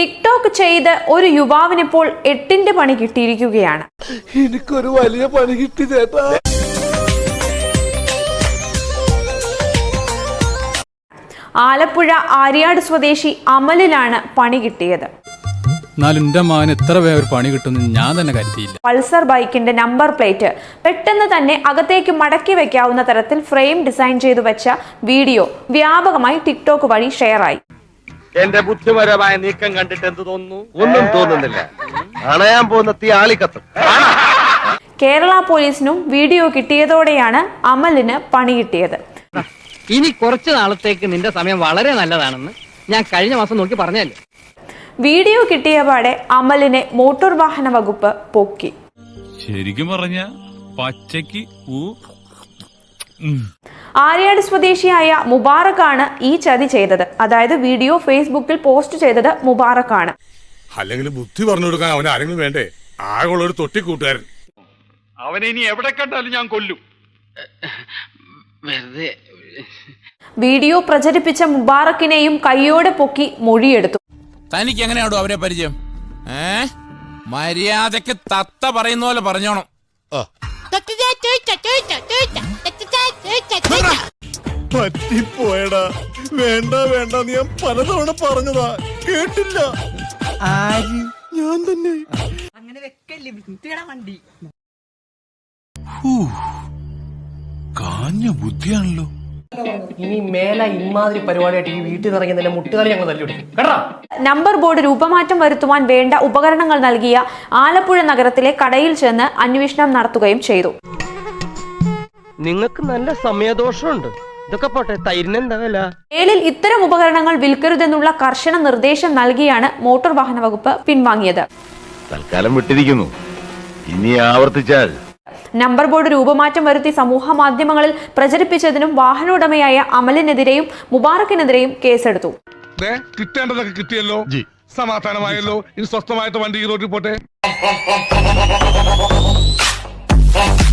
TikTok ചെയ്ത് ഒരു യുവാവിനിപ്പോൾ എട്ടിന്റെ പണി കിട്ടിയിരിക്കുകയാണ്. എനിക്കൊരു വലിയ പണി കിട്ടി ചേട്ടാ. ആലപ്പുഴ ആര്യാട് സ്വദേശി അമലിലാണ് പണി കിട്ടിയത്. എന്നാലും എത്ര പണി കിട്ടുമെന്ന് ഞാൻ തന്നെ കരുതിയില്ല. പൾസർ ബൈക്കിന്റെ നമ്പർ പ്ലേറ്റ് പെട്ടെന്ന് തന്നെ അകത്തേക്ക് മടക്കി വെക്കാവുന്ന തരത്തിൽ ഫ്രെയിം ഡിസൈൻ ചെയ്തു വെച്ച വീഡിയോ വ്യാപകമായി ടിക്ടോക്ക് വഴി ഷെയറായി. എന്റെ ബുദ്ധിപരമായ നീക്കം കണ്ടിട്ട് എന്ത് തോന്നുന്നു? ഒന്നും തോന്നുന്നില്ല. അണയാൻ പോകുന്ന തീ ആളിക്കത്തും. കേരള പോലീസിനും വീഡിയോ കിട്ടിയതോടെയാണ് അമലിന് പണി കിട്ടിയത്. ഇനി കുറച്ചു നാളത്തേക്ക് നിന്റെ സമയം വളരെ നല്ലതാണെന്ന് ഞാൻ കഴിഞ്ഞ മാസം നോക്കി പറഞ്ഞല്ലേ? വീഡിയോ കിട്ടിയപാടെ അമലിനെ മോട്ടോർ വാഹന വകുപ്പ് പൊക്കി. ശരിക്കും പറഞ്ഞ പച്ചക്ക് ഊ. ആര്യാട് സ്വദേശിയായ മുബാറക്കാണ് ഈ ചതി ചെയ്തത്. അതായത് വീഡിയോ ഫേസ്ബുക്കിൽ പോസ്റ്റ് ചെയ്തത് മുബാറക്കാണ്. അല്ലെങ്കിൽ ബുദ്ധി പറഞ്ഞു കൊടുക്കാൻ അവൻ ആരെങ്കിലും വേണ്ടേ? ആകെയുള്ള ഒരു തൊട്ടിക്കൂട്ടുകാരൻ. അവനെ ഇനി എവിടെ കണ്ടാലും ഞാൻ കൊല്ലും. വെറുതെ. വീഡിയോ പ്രചരിപ്പിച്ച മുബാറക്കിനെയും കൈയോടെ പൊക്കി മൊഴിയെടുത്തു. തനിക്ക് എങ്ങനെയാണോ അവരെ പരിചയം? ഏ? മര്യാദയ്ക്ക് തത്ത പറയുന്ന പോലെ പറഞ്ഞോണം. പറ്റിപ്പോയടാ. വേണ്ട വേണ്ട നീ ഞാൻ പലതവണ പറഞ്ഞതാ. കേട്ടില്ല. ആര്? ഞാൻ തന്നെ. അങ്ങനെ വെക്കല്ലേ വണ്ടി. കാഞ്ഞ ബുദ്ധിയാണല്ലോ. ഇനി മേല ഇമാതിരി പരിപാടിയായിട്ട് ഈ വീട്ടിൽ നിന്ന് ഇറങ്ങി തന്നെ മുട്ടുകാരി ഞങ്ങൾ തല്ലിപിടിക്കും കേട്ടാ? നമ്പർ ബോർഡ് രൂപമാറ്റം വരുത്തുവാൻ വേണ്ട ഉപകരണങ്ങൾ നൽകിയ ആലപ്പുഴ നഗരത്തിലെ കടയിൽ ചെന്ന് അന്വേഷണം നടത്തുകയും ചെയ്തു. നിങ്ങൾക്ക് നല്ല സമയദോഷമുണ്ട്. ഇതൊക്കെ പോട്ടെ തൈരിനെന്താ വില? മേലിൽ ഇത്തരം ഉപകരണങ്ങൾ വിൽക്കരുതെന്നുള്ള കർശന നിർദ്ദേശം നൽകിയാണ് മോട്ടോർ വാഹന വകുപ്പ് പിൻവാങ്ങിയത്. തൽക്കാലം വിട്ടിരിക്കുന്നു. ഇനി ആവർത്തിച്ചാൽ. നമ്പർ ബോർഡ് രൂപമാറ്റം വരുത്തി സമൂഹ മാധ്യമങ്ങളിൽ പ്രചരിപ്പിച്ചതിനും വാഹനോടമയായ അമലിനെതിരെയും മുബാറക്കിനെതിരെയും കേസെടുത്തു. കിട്ടേണ്ടതൊക്കെ കിട്ടിയല്ലോ. സമാധാനമായല്ലോ. ഇനി സ്വസ്ഥമായിട്ട് വണ്ടി ഈ റോഡിൽ പോട്ടെ.